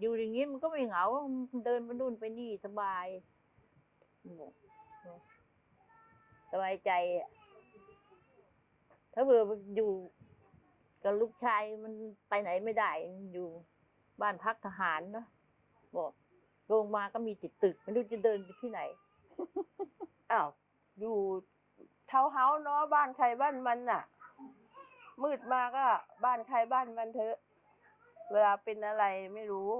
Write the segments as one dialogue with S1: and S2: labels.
S1: อยู่อย่างนี้มันก็ไม่เหงา เดินไปนู่นไปนี่สบายสบายใจ ถ้าเบื่ออยู่กับลูกชายมันไปไหนไม่ได้อยู่บ้านพักทหารเนอะบอกลงมาก็มีติดตึกไม่รู้จะเดินไปที่ไหน
S2: อ้าวอยู่เทาวเฮาเนาะบ้านใครบ้านมันน่ะ มืดมาก็บ้านใครบ้านมันเถอะ เวลาเป็นอะไรไม่รู้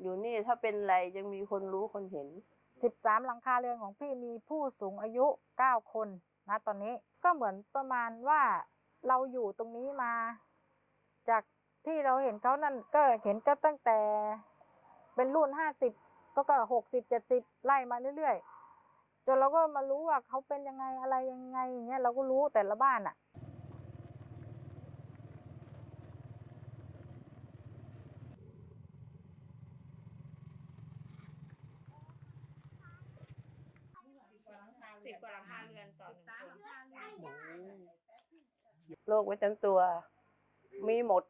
S2: อยู่นี่ถ้าเป็นอะไรยังมีคนรู้คนเห็น
S3: 13 หลังคาเรือนของพี่มีผู้สูงอายุ 9 คนนะตอนนี้ก็เหมือนประมาณว่าเราอยู่ตรงนี้มา จากที่เราเห็นเขานั่นก็เห็นก็ตั้งแต่เป็นรุ่น 50 ก็ก็60 70ไล่มาเรื่อยๆจนเราก็มารู้ว่าเขาเป็นยังไงอะไรยังไงอย่างเงี้ยเราก็รู้แต่ละบ้านอะ
S4: สิบกว่าหลังคาเรือนต่อหนึ่งคน
S2: โรคประจำตัว มีหมด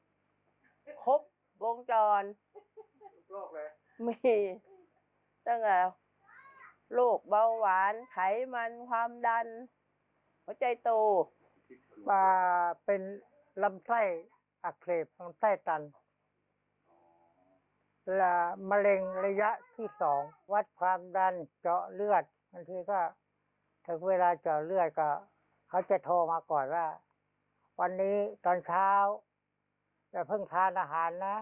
S2: ครบวงจร
S5: โรคเลย
S2: มีตั้งแต่โรคเบาหวานไขมันความดัน หัวใจโต
S6: ว่าเป็นลำไส้อักเสบลำไส้ตัน และมะเร็งระยะที่สอง วัดความดันเจาะเลือดบางทีก็ ถึงเวลาเจาะเลือดก็เขาจะโทรมาก่อนว่า วันนี้ตอนเช้าอย่าเพิ่งทานอาหารนะ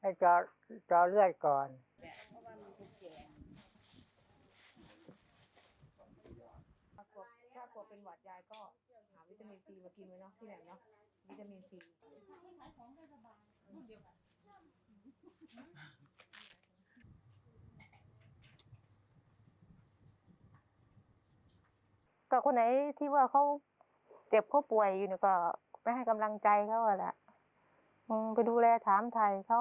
S6: ให้เจาะเจาะเลือดก่อน
S4: ถ้ากลัวถ้ากลัวเป็นหวัดยายก็หาวิตามินซีมากินไว้เนาะที่ไหนเนาะวิตามินซี
S3: ก็คนไหนที่ว่าเขาเจ็บเขาป่วยอยู่เนี่ยก็ไปให้กำลังใจเขาอะแหละไปดูแลถามไทยเขา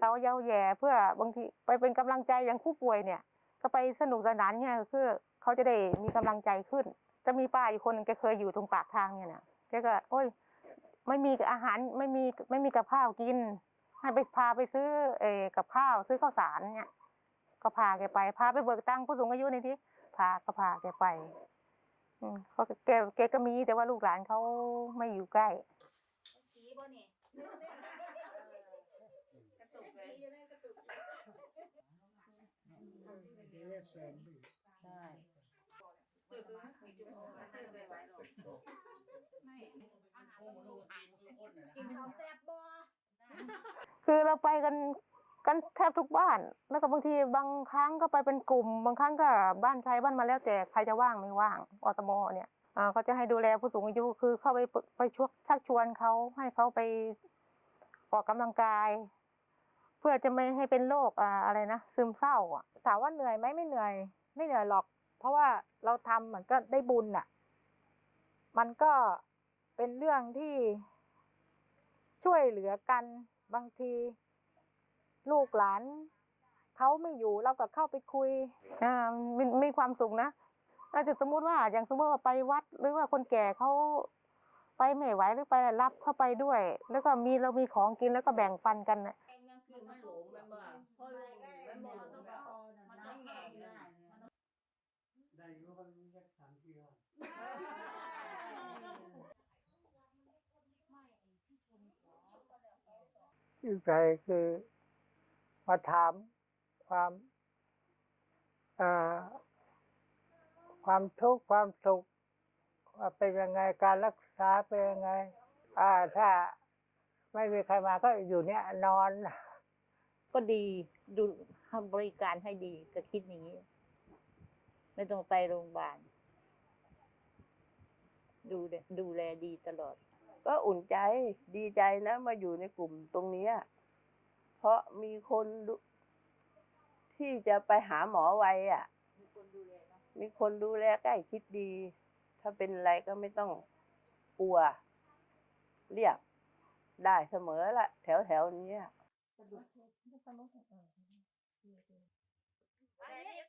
S3: เขาเย้าแย่เพื่อบางทีไปเป็นกำลังใจอย่างผู้ป่วยเนี่ย ก็ไปสนุกสนานเนี่ยคือเขาจะได้มีกำลังใจขึ้น จะมีป้าอยู่คนหนึงแกเคยอยู่ตรงปากทางเนี่ยนะแกก็ โอ้ย ไม่มีอาหารไม่มีไม่มีกับข้าวกินให้ไปพาไปซื้อเอกับข้าวซื้อข้าวสารเนี่ย ก็พาแกไป พาไปเบิกตังค์ผู้สูงอายุในที่พาก็พาแกไป เขาก็แกแกก็มีแต่ว่าลูกหลานเขาไม่อยู่ใกล้
S4: สีบ่นี่กระตุกเลย
S2: ใช่
S4: ตื่นมีจุดโผล่ตื่นไปไว้หรอกไม่กินข้าวแซ่บบ่
S3: คือเราไปกัน กันแทบทุกบ้าน แล้วก็บางทีบางครั้งก็ไปเป็นกลุ่ม บางครั้งก็บ้านใครบ้านมาแล้วแต่ใครจะว่างไม่ว่างอสมเนี่ยเขาจะให้ดูแลผู้สูงอายุคือเข้าไปไปชวชักชวนเขาให้เขาไปออกกำลังกาย เพื่อจะไม่ให้เป็นโรคอะไรนะซึมเศร้าอะถามว่าเหนื่อยไหมไม่เหนื่อย ไม่เหนื่อยหรอก เพราะว่าเราทำเหมือนก็ได้บุญอะ มันก็เป็นเรื่องที่ช่วยเหลือกันบางที ลูกหลานเขาไม่อยู่เราก็เข้าไปคุยอ่ามีมีความสุขนะอาจจะสมมุติว่าอย่างสมมติว่าไปวัด หรือว่าคนแก่เขาไปไม่ไหวหรือไปรับเข้าไปด้วย แล้วก็มีเรามีของกินแล้วก็แบ่งปันกันน่ะ
S4: ยังคือมันหลงมันบ่เพราะมันบ่มันต้องมันต้องแง่ได้
S6: ได้รู้ว่ามันแค่สามปีก่อนที่ใจคือ มาถามความเอ่อความทุกข์ความสุขว่าเป็นยังไงการรักษาเป็นยังไง อ่า ถ้าไม่มีใครมาก็อยู่เนี่ยนอน
S1: ก็ดีดูทำบริการให้ดีก็คิดอย่างนี้ ไม่ต้องไปโรงพยาบาลดูแลดูแลดีตลอด
S2: ก็อุ่นใจดีใจนะมาอยู่ในกลุ่มตรงเนี้ย เพราะมีคนดูที่จะไปหาหมอไวอะ มีคนดูแลใกล้ชิดดี ถ้าเป็นอะไรก็ไม่ต้องกลัว เรียกได้เสมอละแถวแถวๆเนี้ย
S4: อันนี้